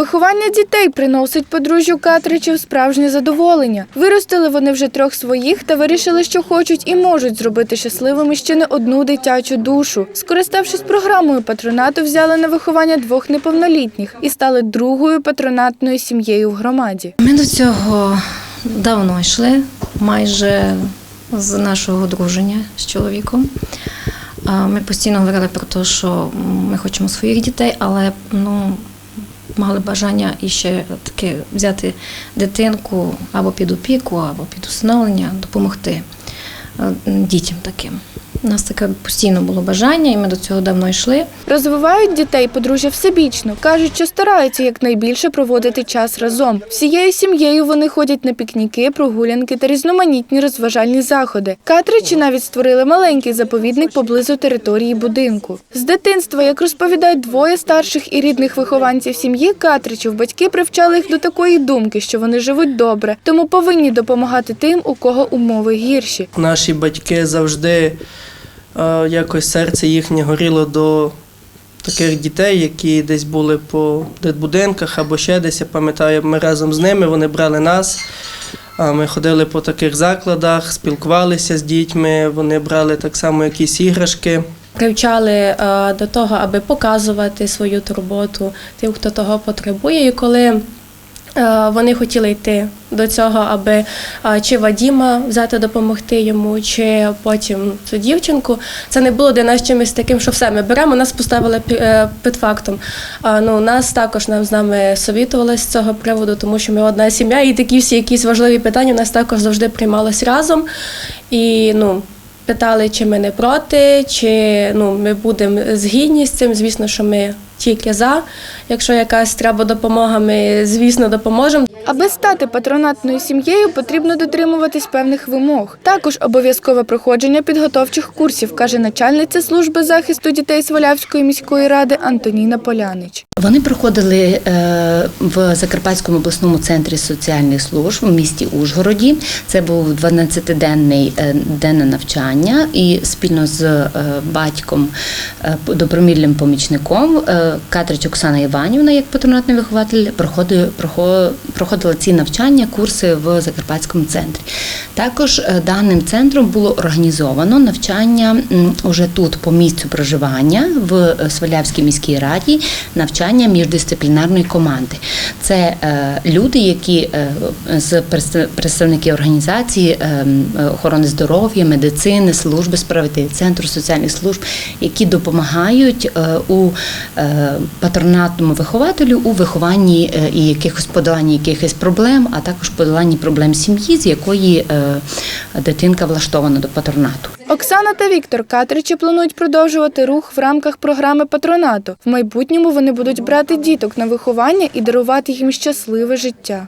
Виховання дітей приносить подружжю Катричів справжнє задоволення. Виростили вони вже трьох своїх та вирішили, що хочуть і можуть зробити щасливими ще не одну дитячу душу. Скориставшись програмою патронату, взяли на виховання двох неповнолітніх і стали другою патронатною сім'єю в громаді. Ми до цього давно йшли, майже з нашого одруження з чоловіком. Ми постійно говорили про те, що ми хочемо своїх дітей, але ну, мали бажання іще таке взяти дитинку або під опіку, або під усиновлення, допомогти е, дітям таким. У нас таке постійно було бажання, і ми до цього давно йшли. Розвивають дітей подружжя всебічно. кажуть, що стараються якнайбільше проводити час разом. Всією сім'єю вони ходять на пікніки, прогулянки та різноманітні розважальні заходи. Катричі навіть створили маленький заповідник поблизу території будинку. З дитинства, як розповідають двоє старших і рідних вихованців сім'ї Катричів, батьки привчали їх до такої думки, що вони живуть добре, тому повинні допомагати тим, у кого умови гірші. Наші батьки завжди якось серце їхнє горіло до таких дітей, які десь були по дитбудинках або ще десь. Я пам'ятаю, ми разом з ними вони брали нас. Ми ходили по таких закладах, спілкувалися з дітьми, вони брали так само якісь іграшки. привчали е, до того, аби показувати свою турботу тим, хто того потребує. І коли е, вони хотіли йти до цього, аби чи Вадіма взяти допомогти йому, чи потім цю дівчинку. Це не було для нас чимось таким, що все ми беремо. Нас поставили е, під фактом. Ну нас також нам з нами совітувалися з цього приводу, тому що ми одна сім'я, і такі всі якісь важливі питання у нас також завжди приймалися разом. І ну. Питали, чи ми не проти, чи ну, ми будемо згідні з цим. Звісно, що ми тільки за. Якщо якась треба допомога, ми звісно допоможемо. Аби стати патронатною сім'єю, потрібно дотримуватись певних вимог. Також обов'язкове проходження підготовчих курсів, каже начальниця служби захисту дітей Свалявської міської ради Антоніна Полянич. Вони проходили е, в Закарпатському обласному центрі соціальних служб в місті Ужгороді. Це був 12-денний е, денне навчання, і спільно з е, батьком добромільним помічником Катрич Оксана Іванівна, як патронатний вихователь, проходили, прохо- проходила ці навчання, курси в Закарпатському центрі. Також е, даним центром було організовано навчання уже тут по місцю проживання в е, Свалявській міській раді, навчання міждисциплінарної команди. Це е, люди, які з представ- представників організації охорони здоров'я, медицини, служби справи, центру соціальних служб, які допомагають у патронатному вихователю у вихованні і якихось подоланні якихось проблем, а також подоланні проблем сім'ї, з якої е, дитинка влаштована до патронату. Оксана та Віктор Катричі планують продовжувати рух в рамках програми патронату. В майбутньому вони будуть брати діток на виховання і дарувати їм щасливе життя.